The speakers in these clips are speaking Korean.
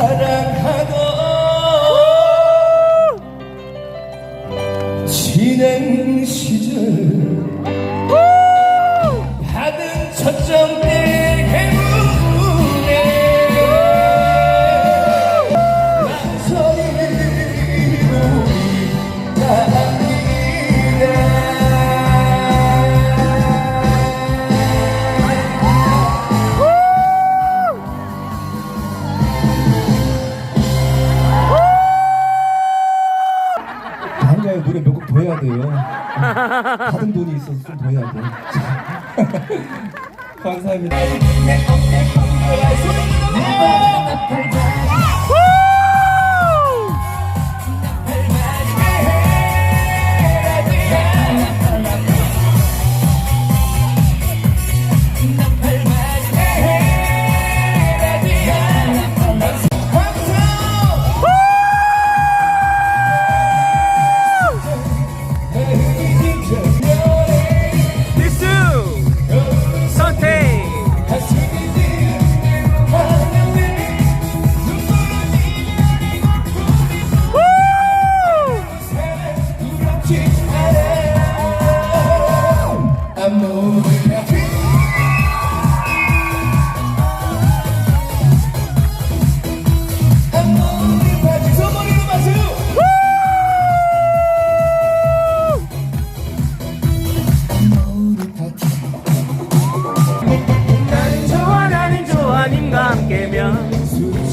사랑하고 지낸 시절 노래 몇 곡 더 해야 돼요. 받은 돈이 있어서 좀 더 해야 돼. 감사합니다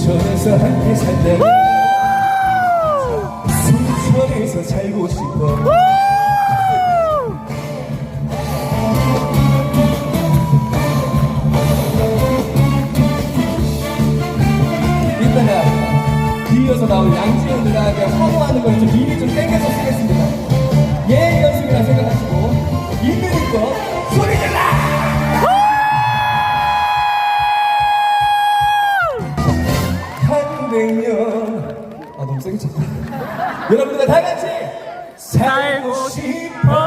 순천에서 함께 살다 순천에서 살고 싶어 이따가 뒤이어서 나온 양지현 누나에게 허무하는 걸 좀 미리 좀 땡겨서 쓰겠습니다. 예 연습이라 생각하시고 있는 힘껏 소리 질러! 아 너무 세게 쳤다. 여러분들 다 같이 살고 싶어